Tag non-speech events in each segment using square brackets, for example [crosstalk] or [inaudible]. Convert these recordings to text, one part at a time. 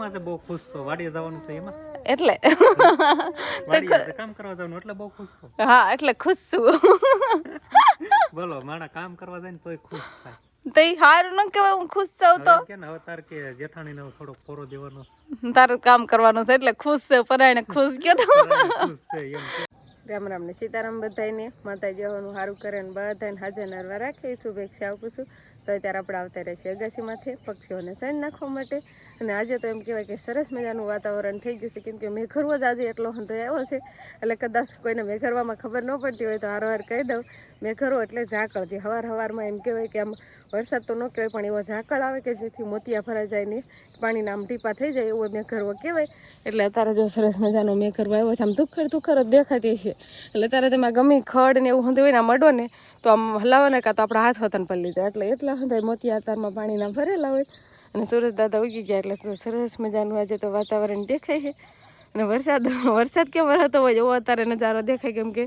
કેમ આજે બહુ ખુશ છો? વાડીએ જવાનું છે એમાં? એટલે. વાડીએ કામ કરવા જવાનું એટલે બહુ ખુશ છો? હા એટલે ખુશ છું. [laughs] બોલો માણા કામ કરવા જાય ને તોય ખુશ થાય. તો હારું ન કહેવાય હું ખુશ છું તો. કે ને હવે તાર કે જેઠાણી ને થોડોક પોરો દેવાનો છે. તારે કામ કરવાનું છે એટલે ખુશ છે પરાયણે ખુશ ગયો તો. ખુશ છે એમ. રામ રામ ને સીતારામ બધાને માતાજી હવાનું સારું કરે ને બધાને હાજર નરવા રાખે. એ શુભેચ્છા આપું છું. તો અત્યારે આપણે આવતા રહે છે અગાસીમાંથી પક્ષીઓને સણ નાખવા માટે. અને આજે તો એમ કહેવાય કે સરસ મજાનું વાતાવરણ થઈ ગયું છે, કેમ કે મેઘરવો જ આજે એટલો હંધો આવ્યો છે. એટલે કદાચ કોઈને મેઘરવામાં ખબર ન પડતી હોય તો હારવાર કહી દઉં. મેઘરવો એટલે ઝાકળ, જે હવાર હવારમાં એમ કહેવાય કે આમ વરસાદ તો ન કહેવાય, પણ એવો ઝાકળ આવે કે જેથી મોતિયા ભરાઈ જાય ને પાણીના આમ ટીપા થઈ જાય, એવો મેઘરવો કહેવાય. એટલે અત્યારે જો સરસ મજાનો મેઘરવો આવ્યો છે, આમ તુખર તુખર જ દેખાતી છે એટલે અત્યારે તેમાં ગમે ખડ ને એવું હંધું હોય ને મડો ને, તો આમ હલાવવાને કાં તો આપણા હાથ વતન પડી લીધા. એટલે એટલા હંધાય મોતિયા તારમાં પાણીના ભરેલા હોય. અને સુરજ દાદા ઉગી ગયા, એટલે સરસ મજાનું આજે તો વાતાવરણ દેખાય છે. અને વરસાદ વરસાદ કેમ વરસતો હોય એવો અત્યારે નજારો દેખાય, કેમ કે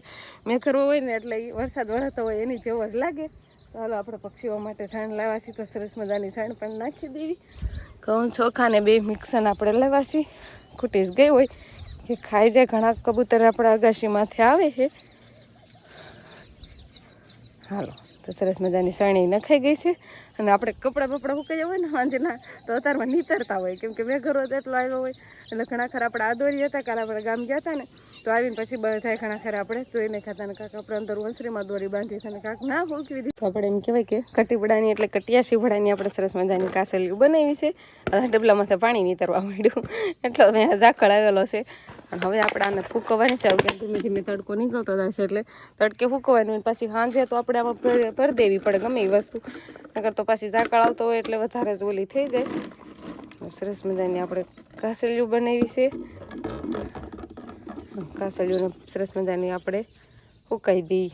મેઘરવો હોય ને એટલે વરસાદ વરસતો હોય એની જેવો જ લાગે. હાલો આપણે પક્ષીઓ માટે સાણ છીએ તો સરસ મજાની સાણ પણ નાખી દેવી. ઘઉં, ચોખા ને બે મિક્સન આપણે લેવાશી. ખૂટી જ ગઈ હોય. કે ખાઈ જાય. ઘણા કબૂતર આપણા અગાશીમાંથી આવે છે. હાલો. તો સરસ મજાની સણી નખાઈ ગઈ છે. અને આપણે કપડાં બપડા ઉકાઈ હોય ને સાંજના તો અત્યારમાં નીતરતા હોય. કેમ કે મેં ઘરો એટલો આવ્યો હોય. એટલે ઘણા ખરા આપણે આદોરી હતા, કાલે આપણે ગામ ગયા હતા ને, તો આવીને પછી બધા ઘણા ખરા આપણે જોઈને ખાતા ને કાંક આપણે અંદર વંસરીમાં દોરી બાંધી છે અને કાંક ના મૂકી દીધી. તો આપણે એમ કહેવાય કે કટીબડાની એટલે કટિયાસી ભડાની આપણે સરસ મજાની કાસલીઓ બનાવી છે. અને ડબલામાંથી પાણી નીતરવા માંડ્યું. એટલો મેં ઝાકળ આવેલો છે. અને હવે આપણે આને ફૂંકવાની છે. કેમ ધીમે ધીમે તડકો નીકળતો થાય છે એટલે તડકે ફૂંકવાનું પછી સાંજે તો આપણે આમાં ભર- દેવી પડે ગમે એ વસ્તુ. નકર તો પછી ઝાકળ આવતો હોય એટલે વધારે જ ઓલી થઈ જાય. સરસ મજાની આપણે કાસલિયું બનાવી છે. કાસલીઓને સરસ મજાની આપણે ફૂંકાઈ દઈ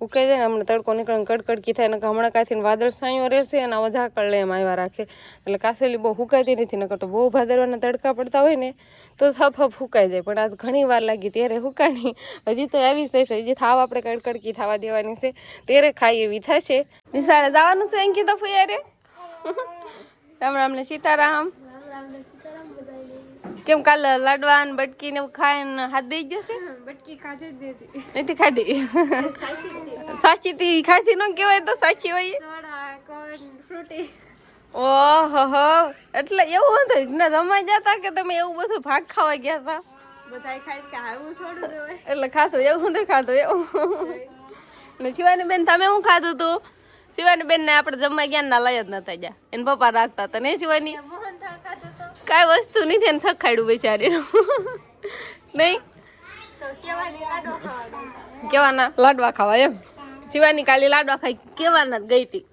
ઉકાઈ જાય ને હમણાં તડકો નીકળે કડકડકી થાય ને હમણાં કાંઈથી વાદળ છાંયો રહેશે અને આવા ઝાકળ લઈ એમ આવ્યા રાખે. એટલે કાસેલી બહુ હુકાતી નથી નકર તો બહુ ભાદરવાના તડકા પડતા હોય ને તો થપ હપ હુકાઈ જાય. પણ આ ઘણી વાર લાગી ત્યારે હુકાણી. હજી તો આવી જ થશે હજી થાવ આપણે કડકડકી થવા દેવાની છે. ત્યારે ખાઈ એવી થશે. નિશાળે જવાનું છે અંકિતા ફુયારે? રામ રામ ને સીતારામ. કેમ કાલ લાડવા ને બટકી ને એવું ખાય ને હાથ દઈ જશે? બટકી ખાધી નથી. ખાધી? સાચી તી ખાતી ન કહેવાય તો સાચી હોય. ઓહો એટલે એવું હતું ને જમાઈ જતા કે તમે એવું બધું ભાગ ખાવા ગયા હતા એટલે ખાધું એવું નથી ખાધું એવું. ને શિવાની બેન તમે શું ખાધું તું? શિવાની બેન ને આપણે જમવા ગયા ના લઈ જ નતા ગયા. એને પપ્પા રાખતા હતા ને શિવાની? કાંઈ વસ્તુ નથી એને સખાડ્યું બિચારી નહીં? કેવાના? લાડવા ખાવા એમ. શિવાની કાલે લાડવા ખાઈ કેવાના ગઈ હતી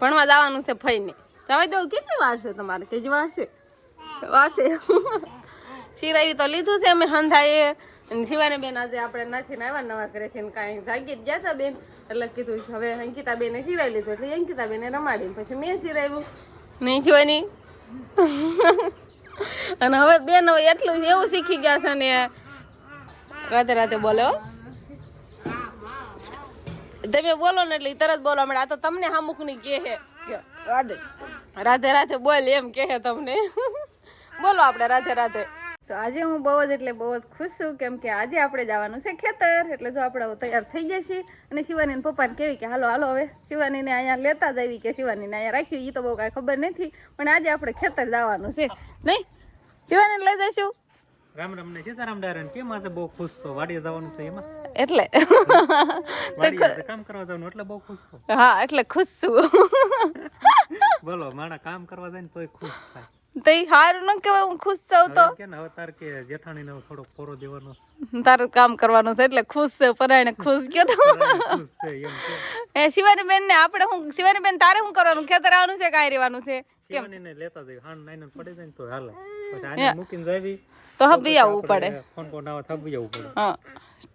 ભણવા જવાનું છે ફઈને. જવાય દઉં કેટલી વાર તમારે? કેજી વાર છે? વાર છે. તો લીધું છે અમે હંધાએ. અને શિવાની બેન આજે આપણે નથી આવ્યા નવા ઘરેથી ને કાંઈ જાગી ગયા હતા બેન. એટલે કીધું હવે અંકિતા બેને શિરાવી લીધું એટલે અંકિતા બેને રમાડી પછી મેં શિરાવ્યું. નહીં શિવાની અને હવે બેન એટલું એવું શીખી ગયા છે ને. રાતે રાતે બોલે તમે બોલો ને એટલે તરત બોલો મળે. આ તો તમને હામુખની કહે હે કે રાધે. રાધે રાધે બોલ એમ કે તમને. બોલો આપણે રાધે રાધે. તો આજે હું બહુ જ એટલે બહુ જ ખુશ છું કેમ કે આજે આપણે જવાનું છે ખેતર એટલે જો આપણે તૈયાર થઈ ગયા છીએ. અને શિવાની પપ્પાને કેવી કે હાલો હાલો હવે શિવાનીને અહીંયા લેતા જ આવી કે શિવાનીને અહીંયા રાખ્યું એ તો બહુ કાંઈ ખબર નથી. પણ આજે આપણે ખેતર જવાનું છે. નહીં? શિવાની લઈ જઈશું? રામ રામ ને સીતારામ ડાયરન કેમ આજે બહુ ખુશ છો? વાડીએ જવાનું છે એમાં? એટલે. કામ કરવા જવાનું એટલે બહુ ખુશ છો? હા એટલે ખુશ છું. બોલો માણા કામ કરવા જાય ને તોય ખુશ થાય. તો હારું ન કહેવાય હું ખુશ છું તો. કે હવે તાર કે જેઠાણીને હવે થોડોક દેવાનો તારું કામ કરવાનું છે એટલે ખુશ છે પરાયણે ખુશ ગયો તો. ખુશ છે એમ કે. એ શિવાની બેન ને આપણે હું શિવાની બેન તારે શું કરવાનું? ખેતર આવવાનું છે કાંઈ રહેવાનું છે? શિવાનીને લેતા જઈ હાણ નાઈને પડી જાય ને તો હાલે. પછી આને મૂકીને જાવી. તો હબી આવવું પડે. હા.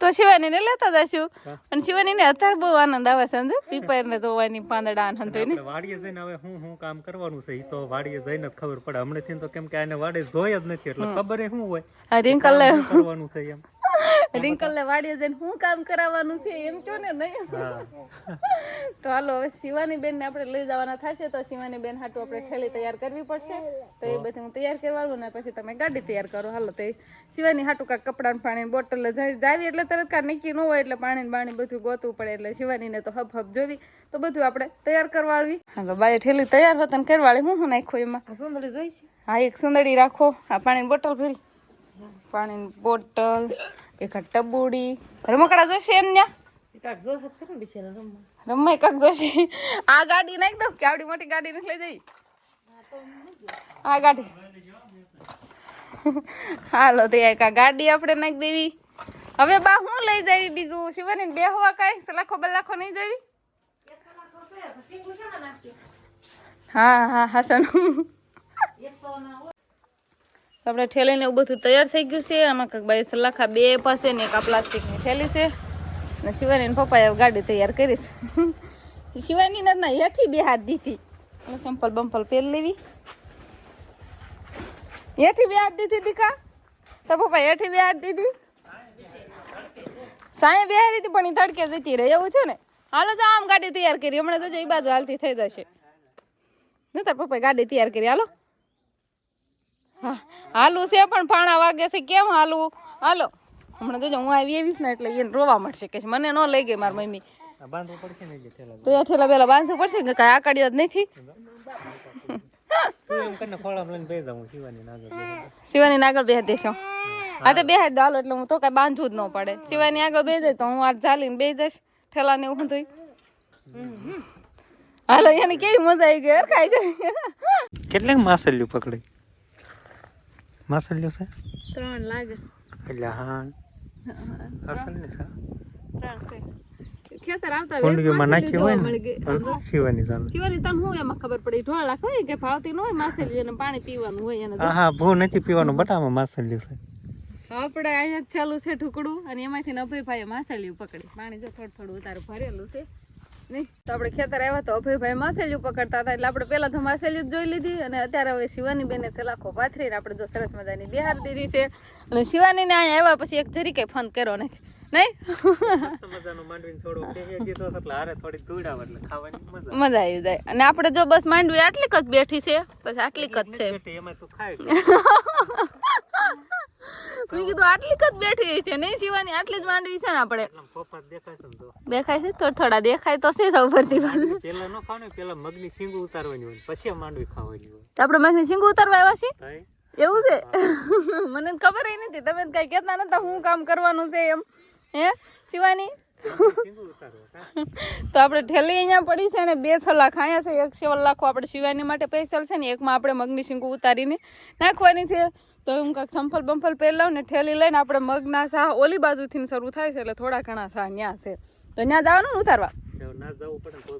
તો શિવાનીને લેતા જશું. અને શિવાનીને અત્યારે બહુ આનંદ આવે સમજે પીપર ને જોવાની પાંદડા આનંદ હોય ને. વાડીએ જઈને હવે હું હું કામ કરવાનું છે તો વાડીએ જઈને ખબર પડે. હમણાંથી તો કેમ કે આને વાડે જોઈ જ નથી એટલે ખબર એ શું હોય? રિંકલ કરવાનું છે એમ. રિંકલ ને વાડીએ જઈને શું કામ કરાવવાનું છે એમ કયો ને નહીં. [laughs] તો હાલો હવે શિવાની બેન ને આપણે લઈ જવાના થશે તો શિવાની બેન હાટુ આપણે ઠેલી તૈયાર કરવી પડશે. તો એ બધું હું તૈયાર કરવાનું ને પછી તમે ગાડી તૈયાર કરો. હાલો તે શિવાની હાટું કાંક કપડાં પાણી બોટલ જાવી એટલે તરત કાં નીકી ન હોય એટલે પાણી બાણી બધું ગોતવું પડે એટલે શિવાનીને તો હબ હબ જોવી. તો બધું આપણે તૈયાર કરવાળવી હાલો બાય ઠેલી તૈયાર હોત ને કરવાળી હું શું નાખ્યું એમાં? સુંદરી જોઈશ હા એક સુંદરી રાખો. આ પાણીની બોટલ ભરી. પાણીની બોટલ. એક આ ટબુડી. રમકડા જોશે એમ રમવા. રમાય કાક જોશે. આ ગાડી નાખ દઉં કે આવડી મોટી ગાડી નથી લઈ જઈ? આ ગાડી. હાલો તો એક આ ગાડી આપણે નાખી દેવી. હવે બા હું લઈ જાવી બીજું? શિવાની બે હોવા કાંઈ? સલાખો બલાખો નહીં જવી? હા હા હાસન આપણે ઠેલીને એવું બધું તૈયાર થઈ ગયું છે. આમાં કંઈક સલાખા બે પાસે ને એક આ પ્લાસ્ટિકની થેલી છે. ને શિવાની પપ્પાએ ગાડી તૈયાર કરી છે. [laughs] શિવાની ને હેઠી બે હાથ દીધી. એટલે સંપલ બંપલ પહેર લેવી. હેઠી બે હાથ દીધી દીકા. તો પપ્પા હેઠી બે હાથ દીધી. સાંજે બે હારી હતી પણ એ તડકે જતી રહે. એવું છે ને? હાલો તો આમ ગાડી તૈયાર કરી. હમણાં તો એ બાજુ હાલતી થઈ જશે. ને તાર પપ્પાએ ગાડી તૈયાર કરી. હાલો. હાલું છે પણ ફાણા વાગે છે કેમ હાલું? હાલો. હમણાં જોજો જો હું આવી આવીશ ને એટલે એને રોવા મળશે કે મને ન લઈ ગઈ મારી મમ્મી. આ બાંધવું પડશે ને એટલે ઠેલા તો એ ઠેલા પેલા બાંધવું પડશે કે કાંઈ આકડીઓ જ નથી. તું એમ કરીને ખોળામાં લઈને બેસી જાઉં. શિવાની આગળ આગળ દેશો. હા. તો બેહાર દો એટલે હું તો કાંઈ બાંધવું જ ન પડે. શિવાની આગળ બે જાય તો હું આ ચાલીને બે જઈશ ઠેલા ને એવું થયું હાલો એને કેવી મજા આવી ગઈ ખાઈ ગઈ. કેટલાક માસલ્યું પકડી? માસલ્યું છે ત્રણ લાગે એટલે હા અસલ ને સા છે ખેતર આવતા કુંડગીમાં નાખ્યું હોય ને શિવાની ચાલે શિવાની તને હું એમાં ખબર પડી ઢોળ લાખ હોય કે ભાવતી ન હોય માસેલી અને પાણી પીવાનું હોય એને હા હા ભૂ નથી પીવાનું બટામાં માસલ્યું છે આપણે અહીંયા ચાલુ છે ઢુકડું અને એમાંથી અભયભાઈએ માસેલિયું પકડી પાણી જો થોડું થોડું ઉતારું ભરેલું છે નહીં? તો આપણે ખેતર આવ્યા તો અભયભાઈ માસેલી પકડતા હતા એટલે આપણે પહેલાં તો માસેલી જ જોઈ લીધી અને અત્યારે હવે શિવાની બેને સલાખો પાથરીને આપણે જો સરસ મજાની બિહાર દીધી છે. અને શિવાનીને અહીંયા આવ્યા પછી એક જરી કઈ ફોન કર્યો નથી. મજા આવી. જાય. અને આપણે જો બસ માંડવી આટલીક જ બેઠી છે બસ આટલીક જ છે. [laughs] મેં કીધું આટલી જ બેઠી છે નહીં શિવાની આટલી જ માંડવી છે ને આપણે. દેખાય છે તો. થોડા દેખાય તો છે તો ઉપરથી પેલા નો ખાવાનું પેલા મગની સિંગ ઉતારવાની હોય પછી માંડવી ખાવાની હોય. આપણે મગની સિંગ ઉતારવા આવ્યા છીએ? એવું છે? [laughs] મને ખબર એ નથી. તમે કઈ કહેતા નતા હું કામ કરવાનું છે એમ. હે શિવાની? તો આપણે ઠેલી અહીંયા પડી છે ને બે છલા ખાયા છે. એક સેવલ લાખો આપણે શિવાની માટે સ્પેશિયલ છે ને એકમાં આપણે મગની સિંગું ઉતારીને નાખવાની છે. તો હું કાંક ચંપલ બંફલ પહેરી ને ઠેલી લઈને આપણે મગના સાહ ઓલી બાજુથી શરૂ થાય છે એટલે થોડા ઘણા સાહ ન્યા છે. તો ત્યાં જવાનું ને ઉતારવા?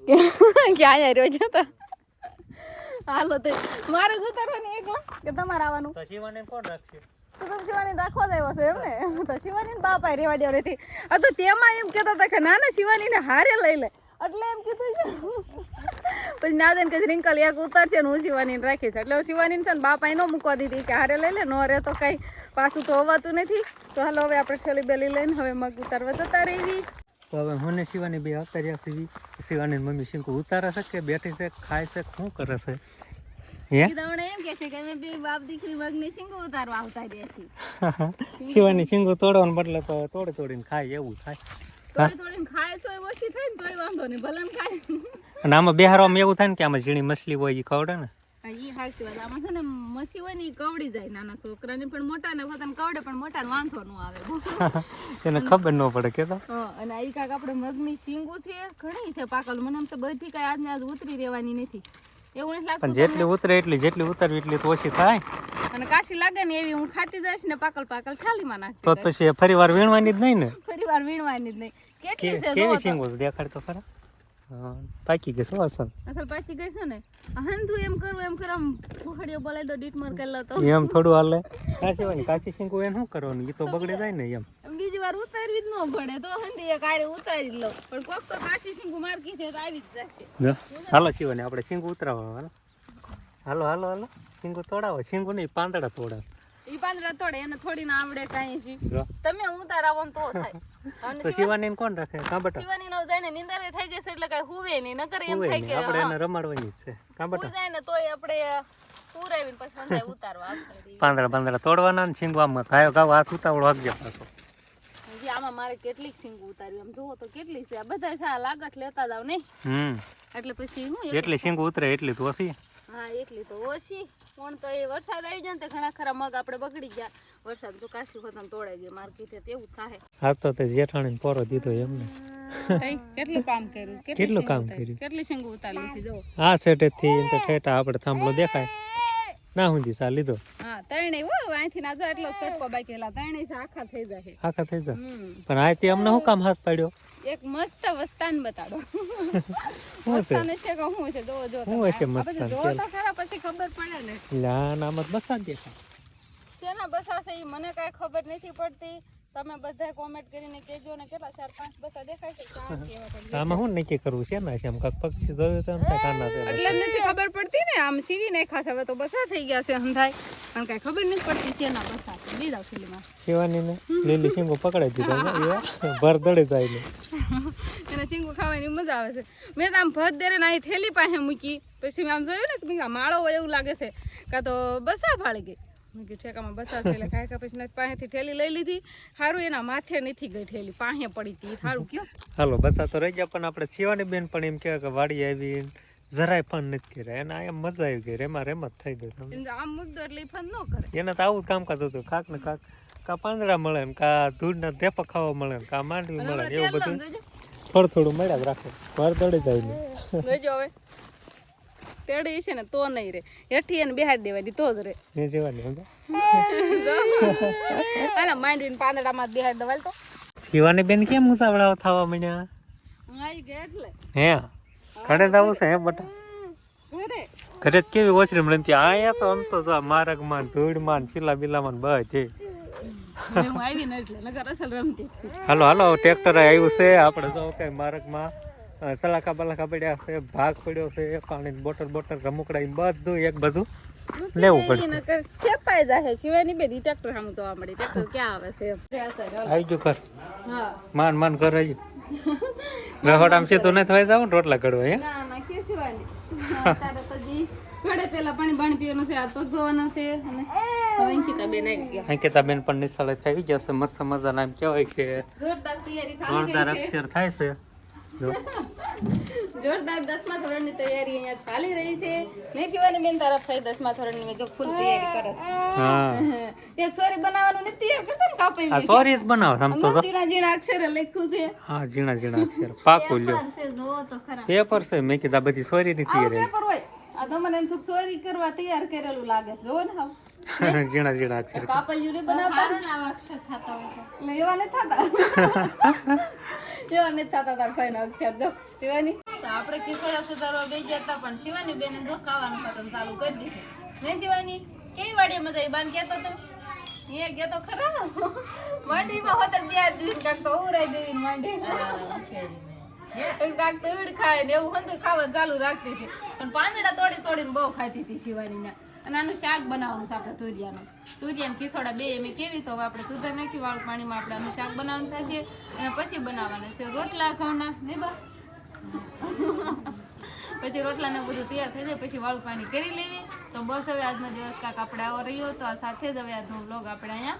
ક્યાં [laughs] કે અહીંયા રહ્યો છે તો. હાલો તે મારે જ ઉતારવાની એકલા કે તમારે આવવાનું? તો શિવાને કોણ રાખશે? તો તમે શિવાની દાખવા જ આવ્યો છો એમ ને. [laughs] તો શિવાની ને બાપા રેવા દેવ નથી આ તો તેમાં એમ કહેતા હતા કે ના ના શિવાની ને હારે લઈ લે. એટલે એમ કીધું છે. પછી નાદન કે રિંકલ એક ઉતરશે ને હું શિવાનીને રાખીશ. એટલે હું શિવાની છે ને બાપાએ ન મૂકવા દીધી કે હારે લઈ લે નો રે તો કઈ પાછું તો હોવાતું નથી. તો હાલો હવે આપણે છેલ્લી બેલી લઈને હવે મગ ઉતારવા જતા રહી તો હવે હું ને શિવાની બે આવતા રહ્યા છીએ શિવાની મમ્મી શિંકુ ઉતારે છે કે બેઠી છે ખાય છે શું કરે છે? હે? એમ કે છે કે અમે બે બાપ દીકરી મગની શીંગો ઉતારવા આવતા રહ્યા છીએ. [laughs] શિવાની શિંગુ તોડવાનું બદલે તો તોડી તોડીને ખાય એવું થાય. તોડી તોડીને ખાય તોય ઓછી થાય ને તોય વાંધો નહીં ભલે ખાય. અને આમાં બેહારવામાં એવું થાય ને કે આમાં ઝીણી મછલી હોય એ ખવડે ને? ઈ સાચી વાત. આમાં છે ને મસી હોય ને કવડી જાય નાના છોકરાને પણ મોટા ને પોતાને કવડે પણ મોટા વાંધો ન આવે. [laughs] એને ખબર ન પડે કે તો. હા, અને આ કાક આપણે મગની શીંગું છે ઘણી છે પાકલ. મને એમ તો બધી કાંઈ આજને આજ ઉતરી રહેવાની નથી. એવું નથી લાગતું જેટલી ઉતરે એટલી જેટલી ઉતરવી એટલી તો ઓછી થાય. અને કાશી લાગે ને એવી હું ખાતી જઈશ ને પાકલ પાકલ થાલીમાં નાખતી તો પછી ફરી વાર વીણવાની જ નહીં ને? ફરી વાર વીણવાની જ નહીં. કેટલી છે કેવી તો. દેખાડ તો ખરા. પાકી ગઈ શું અસલ. અસલ પાછી ગઈ છે ને? હંધું એમ કરું એમ કરું આમ ફોહડીઓ બોલાવી દો ડીટ માર કરી લો તો. એમ થોડું હાલે. કાશી વાની કાશી શીંગુ એને શું કરવાનું એ તો બગડે જાય ને એમ. બીજી વાર ઉતારવી જ ન પડે તો હંધી એક આરે ઉતારી જ લો. પણ કોક તો કાચી શીંગુ માર્કી છે તો આવી જ જશે. હાલો શિવાની આપણે શીંગુ ઉતરાવવા હાલો. હાલો હાલો હાલો. શીંગુ તોડાવો શીંગુ નહીં પાંદડા તોડાવ. ઈ પાંદડા તોડે એને થોડી ના આવડે કાંઈ જી. તમે ઉતારાવો તો થાય. [laughs] તો શિવાની કોણ રાખે? કાંબટા શિવાની નો જાય ને નિંદર થઈ જશે એટલે કઈ હુવે નહીં નકર એમ થાય કે આપણે એને રમાડવાની છે. કાં બટા? હુઈ જાય ને તોય આપણે પૂરાવીને પછી સંધાય ઉતારવા [laughs] પાંદડા પાંદડા તોડવાના ને છીંગવામાં. કાયો ગાવ હાથ ઉતાવળો વાગજો પાછો. આમાં મારે કેટલીક સિંગ ઉતાર્યું. આમ જોવો તો કેટલી છે. આ બધા આ લાગત લેતા જાવ નહીં. હમ. એટલે પછી હું એટલી સિંગ ઉતરે એટલી તો ઓછી. હા એટલી તો ઓછી. પણ તો એ વરસાદ આવી જાય ને તો ઘણા ખરા મગ આપણે બગડી ગયા. વરસાદ જો કાશી ખતમ તોડાઈ ગયો. મારે કીધે તેવું થાય. હા તો તે જેઠાણીને પોરો દીધો એમને કેટલું કામ કર્યું? કેટલું કામ કર્યું? કેટલી શંગુ ઉતારી લીધી જો આ એમ તો ઠેઠા આપણે થાંભલો દેખાય. ના હુંજી સા લીધો હા તણે હો અહીંથી ના જો એટલો તડકો બાકી તણે સા આખા થઈ જાય આખા થઈ જાય પણ આ તે અમને હું કામ હાથ પાડ્યો? એક મસ્ત વસ્તાન બતાડો. [laughs] વસ્તાન છે છે કે હું છે જો જો હું છે મસ્તાન? જો તો ખરા પછી ખબર પડે ને. લા આ નામ બસા જ દેખાય શેના બસાશે ઈ? મને કાઈ ખબર નથી પડતી. તમે બધા કોમેન્ટ કરીને કહેજો ને કેટલા ચાર પાંચ બસા દેખાય છે. આમાં હું નક્કી કરવું છે? ને આમ કાંઈક પક્ષી જોયું તો કાના છે એટલે જ નથી ખબર પડતી ને આમ સીવી નહીં ખાસ હવે તો બસા થઈ ગયા છે હંધાય પણ કાંઈ ખબર નથી પડતી શેના બસા. છે બીજા ફિલ્મમાં. શિવાની ને લીલી સિંગો પકડાઈ દીધો ને એ ભર દડે જાય ને. એને સિંગો ખાવાની મજા આવે છે. મેં તો આમ ભત દેરે ને અહીં થેલી પાસે મૂકી. પછી મેં આમ જોયું ને કે માળો હોય એવું લાગે છે. કાં તો બસા ફાળી ગઈ. મેં કીધું ઠેકામાં બસા એટલે કાંઈ પછી પાસેથી ઠેલી લઈ લીધી. સારું એના માથે નથી ગઈ ઠેલી પાસે પડી હતી. સારું કયો. હાલો બસા તો રહી ગયા પણ આપણે શિવાની બેન પણ એમ કહેવાય કે વાડી આવી જરાય ફન નથી કર્યા. એને એમ મજા આવી ગઈ રેમાં રેમ જ થઈ ગઈ આમ મૂક દો એટલે ફન ન કરે. એને તો આવું જ કરતું હતું કાક ને કાક કા પાંદડા મળે ને કા ધૂળના ધેપા ખાવા મળે ને કા માંડવી મળે એવું બધું. થોડું થોડું મળ્યા જ રાખે. ભર દડે જાય ને હવે. તેડી છે ને તો નહીં રે. હેઠી એને બેહાડી દેવાની તો જ રે. એ જેવાની [laughs] હાલા માંડવીને પાંદડામાં બેહાડી દેવાલ તો. શિવાની બેન કેમ ઉતાવળા થવા માંડ્યા? હું આવી ગઈ એટલે. હે? ઘરે જ છે હે બટા? ઘરે? ઘરે કેવી ઓછરી મળે ત્યાં? આયા તો આમ તો જો માં ધૂળમાં ચીલા બિલામાં ને બધે હવે હું આવી ને એટલે નગર અસલ રમતી હાલો હાલો ટ્રેક્ટર આવ્યું છે. આપણે જો કઈ માર્ગમાં અ, સલાખા બલાખા પડ્યા છે ભાગ પડ્યો છે પાણી બોટલ બોટલ રમકડા બધું એક બધું લેવું પડે શેપાઈ જાય શિવાની બે દી ટ્રેક્ટર સામે જોવા મળી. ટ્રેક્ટર ક્યાં આવે છે? આવી ગયું ઘર. માન માન ઘર આવી રહોડામ છે તો ને થવાય જાવ રોટલા કડવા હે? ના ના કે શિવાની? તારે તો જી ઘડે પેલા પાણી પાણી પીવાનું છે હાથ પગ ધોવાના છે અને અંકિતા બેન આવી ગયા. અંકિતા બેન પણ નિશાળે થઈ જશે મસ્ત મજાના એમ કહેવાય કે જોરદાર તૈયારી ચાલી જોરદાર ગઈ છે. અક્ષર થાય છે. જોરદાર દસમા ધોરણની તૈયારી અહીંયા ચાલી રહી છે. નહીં શિવાની બેન તારા ફરી દસમા ધોરણની મેં જો ફૂલ તૈયારી કરે હા. [laughs] એક સોરી બનાવવાનું ને તૈયાર કરતા ને કાપી આ સોરી જ બનાવ આમ તો જીણા જીણા અક્ષર લખ્યું છે. હા જીણા જીણા અક્ષર. પાકું લ્યો. છે તો ખરા. પેપર છે. મેં કીધા બધી સોરી ની તૈયારી. પેપર હોય. આ તો મને એમ થોક સોરી કરવા તૈયાર કરેલું લાગે જો જોવો ને હા જીણા જીણા અક્ષર. કાપલિયું ને બનાવતા એટલે એવા ને થતા. [laughs] એવા નથી થતા તાર ભાઈનો અક્ષર જો. શિવાની? તો આપણે ખીસોડા સુધારવા બે જતા પણ શિવાની બેને જો ખાવાનું ખતમ ચાલુ કરી દીધું. નહીં શિવાની? કેવી વાડી મજા બાન કેતો તો. એ ગયો તો ખરા માંડીમાં હોતર બે દિવસ કાંક તો ઉરાઈ દેવી ને માંડી કાંક તો ઈડ ખાય ને એવું હતું ખાવાનું ચાલુ રાખતી હતી. પણ પાંદડા તોડી તોડીને બહુ ખાતી હતી શિવાનીના. અને આનું શાક બનાવવાનું છે આપણે તુરિયાનું. તુરિયાને ખીસોડા બે મેં કેવી સૌ આપણે સુધર નાખી વાળું પાણીમાં આપણે આનું શાક બનાવવાનું થશે અને પછી બનાવવાના છે રોટલા ઘઉંના. ને બા? પછી રોટલાને બધું તૈયાર થઈ જાય, પછી વાળું પાણી કરી લેવી. તો બસ હવે આજનો દિવસ કાંક આપણે આવો રહ્યો તો આ સાથે જ હવે આજનો બ્લોગ આપણે અહીંયા